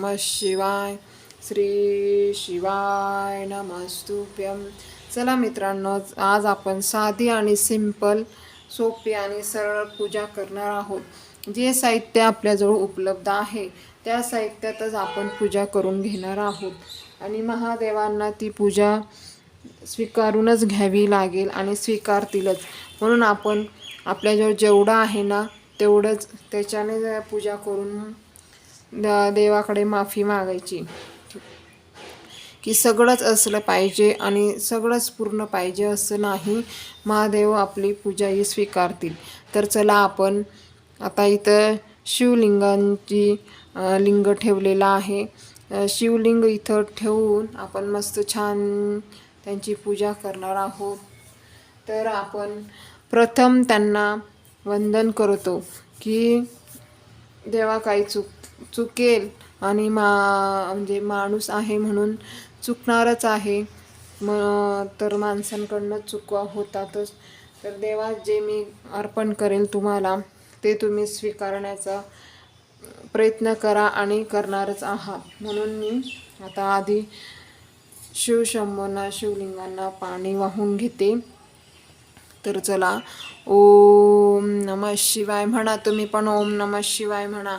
नम शिवाय. श्री शिवाय नमस्तुभ्यम चला मित्रांनो आज आपण साधी आणि सिंपल सोपी आणि सरळ पूजा करणार आहोत. जे साहित्य आपल्याजवळ उपलब्ध आहे त्या साहित्यातच आपण पूजा करून घेणार आहोत. आणि महादेवांना ती पूजा स्वीकारूनच घ्यावी लागेल आणि स्वीकारतीलच. म्हणून आपण आपल्याजवळ जेवढं आहे ना तेवढंच त्याच्याने पूजा करून द- देवाकडे माफी मागायची. की सगळंच असलं पाहिजे आणि सगळंच पूर्ण पाहिजे असं नाही महादेव आपली पूजा ही स्वीकारतील. तर चला आपण आता इथं शिवलिंगांची लिंग ठेवलेला आहे. शिवलिंग इथं ठेवून आपण मस्त छान त्यांची पूजा करणार आहोत. तर आपण प्रथम त्यांना वंदन करतो की देवा काही चूक चुकेल आणि मा म्हणजे माणूस आहे म्हणून चुकणारच आहे. म तर माणसांकडनं चुकवा होतातच. तर देवा जे मी अर्पण करेल तुम्हाला ते तुम्ही स्वीकारण्याचा प्रयत्न करा आणि करणारच आहात. म्हणून मी आता आधी शिवशंभोना शिवलिंगांना पाणी वाहून घेते. तर चला ओम नमः शिवाय म्हणा तुम्ही पण ओम नमः शिवाय म्हणा.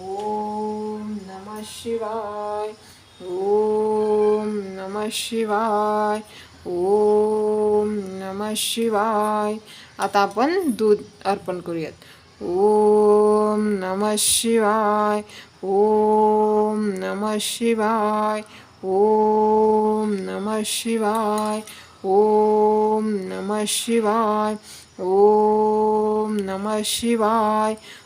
ओम नमः शिवाय ओम नमः शिवाय ओम नमः शिवाय. आता आपण दूध अर्पण करूयात. ओम नमः शिवाय ओम नमः शिवाय ओम नमः शिवाय ओम नमः शिवाय ओम नमः शिवाय.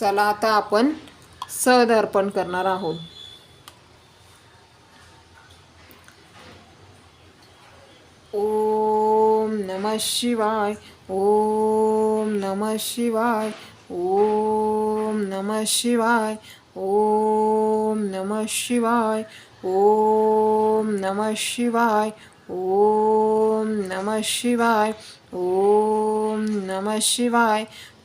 चला आता आपण सद अर्पण करणार आहोत. ओम नमः शिवाय ओम नमः शिवाय ओम नमः शिवाय ओम नमः शिवाय ओम नमः शिवाय ओम नमः शिवाय ओम नमः शिवाय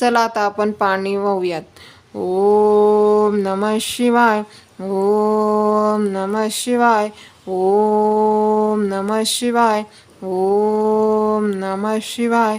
चला आता आपण पाणी वाहूयात. ओम नमः शिवाय ओम नमः शिवाय ओम नमः शिवाय ओम नमः शिवाय.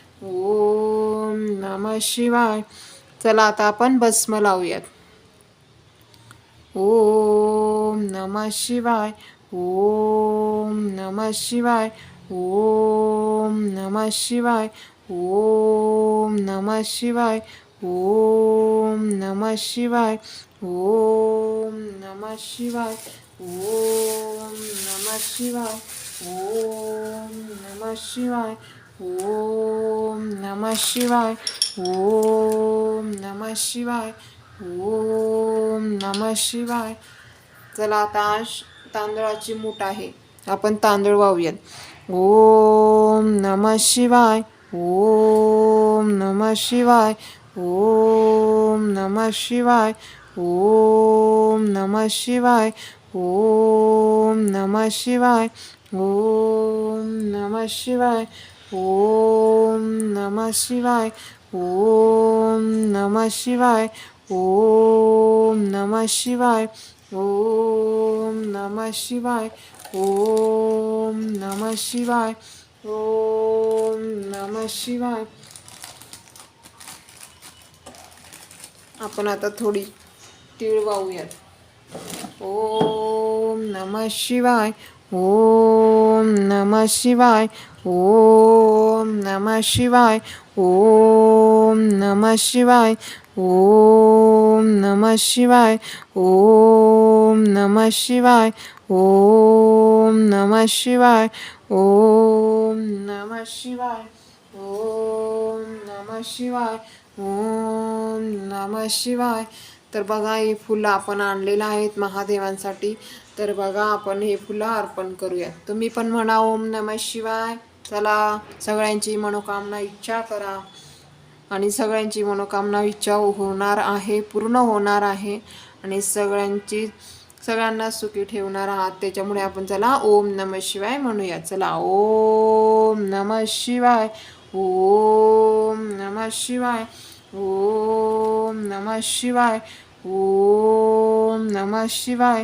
ओम नमः शिवाय. चला आता आपण भस्म लावूयात. ओम नमः शिवाय. ओम नमः शिवाय. ओम नमः शिवाय. ओम नमः शिवाय. ओम नमः शिवाय. ओम नमः शिवाय. ओम नमः शिवाय. ओम नमः शिवाय. ओम नमः शिवाय ओम नमः शिवाय ओम नमः शिवाय चला आता तांदळाची मूठ आहे. आपण तांदूळ वाहूयात. ओम नमः शिवाय ओम नमः शिवाय ओम नमः शिवाय ओम नमः शिवाय ओम नमः शिवाय ओम नमः शिवाय ओम नमः शिवाय ओम नमः शिवाय ओम नमः शिवाय ओम नमः शिवाय ओम नमः शिवाय ओम नमः शिवाय. आपण आता थोडी तीळ वाहूयात. ओम नमः शिवाय ओम नमः शिवाय ओम नमः शिवाय ओम नमः शिवाय ओम नमः शिवाय ओम नमः शिवाय ओम नमः शिवाय ओम नमः शिवाय ओम नमः शिवाय ओम नमः शिवाय. तर बघा ही फुलं आपण आणलेलं आहेत महादेवांसाठी. तर बघा आपण हे फुलं अर्पण करूया तुम्ही पण म्हणा ओम नमः शिवाय. चला सगळ्यांची मनोकामना इच्छा करा. आणि सगळ्यांची मनोकामना इच्छा होणार आहे पूर्ण होणार आहे. आणि सगळ्यांची सगळ्यांना सुखी ठेवणार आहात. त्याच्यामुळे आपण चला ओम नम शिवाय म्हणूया चला ओम नम शिवाय. ओम नम शिवाय. ओम नम शिवाय. ओम नम शिवाय.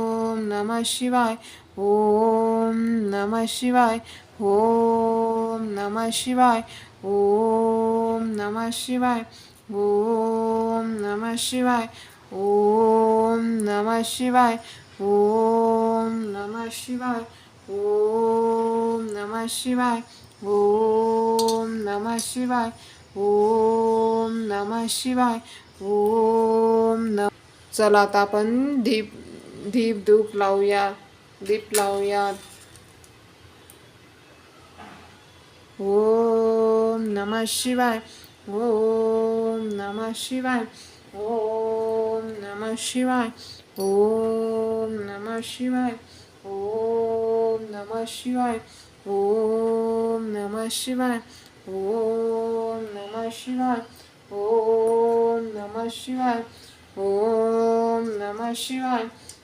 ओम नमः शिवाय ओम नमः शिवाय ओम नमः शिवाय ओम नमः शिवाय ओम नमः शिवाय ओम नमः शिवाय ओम नमः शिवाय ओम नमः शिवाय ओम नमः शिवाय ओम नमः शिवाय ओम न चला आता आपण दीप दीप धूप लावूया दीप लावूया ओम नमः शिवाय ओम नमः शिवाय ओम नमः शिवाय ओम नमः शिवाय ओम नमः शिवाय ओम नमः शिवाय ओम नमः शिवाय ओम नमः शिवाय ओम नमः शिवाय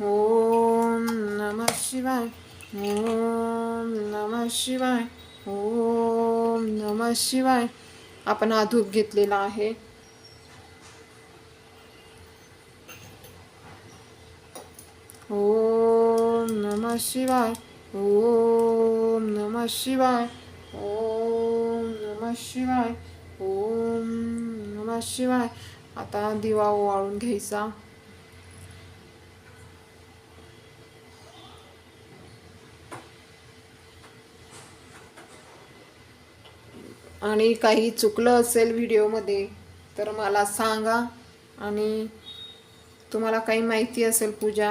ओम नमः शिवाय ओम नमः शिवाय ओम नमः शिवाय. आपण हा धूप घेतलेला आहे. ओम नमः शिवाय ओम नमः शिवाय ओम नमः शिवाय ओम नमः शिवाय. आता दिवा ओवाळून घ्यायचा. आणि काही चुकलं असेल व्हिडिओमध्ये तर मला सांगा. आणि तुम्हाला काही माहिती असेल पूजा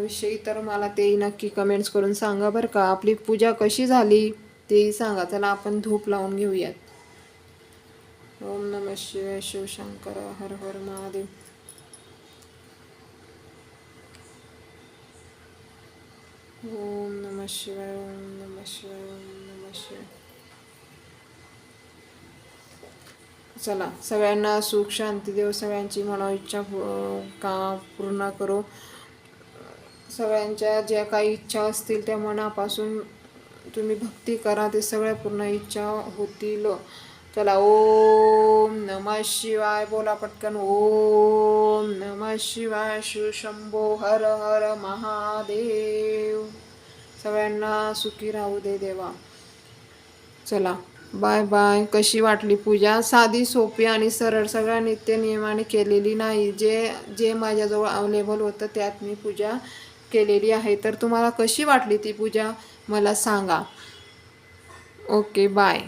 विषयी तर मला ते नक्की कमेंट्स करून सांगा बरं का. आपली पूजा कशी झाली तेही सांगा. चला आपण धूप लावून घेऊयात. ओम नम शिवाय शिवशंकर हर हर महादेव. ओम नम शिवाय ओम नम शिवाय ओम नम शिवाय. चला. सगळ्यांना सुख शांती देव. सगळ्यांची मनोइच्छा का पूर्ण करो? सगळ्यांच्या ज्या काही इच्छा असतील त्या मनापासून तुम्ही भक्ती करा. ते सगळ्या पूर्ण इच्छा होतील. चला. ओम नम शिवाय. बोला पटकन. ओम नम शिवाय. शिव शंभो हर हर महादेव. सगळ्यांना सुखी राहू दे देवा. चला. Bye bye. कशी वाटली पूजा? साधी सोपी आणि सरळ. सगळ्या नित्य नियमाने केलेली नाही. जे जे माझ्याजवळ अवेलेबल होतं त्यात मी पूजा केलेली आहे. तर तुम्हाला कशी वाटली ती पूजा? मला सांगा. Okay bye.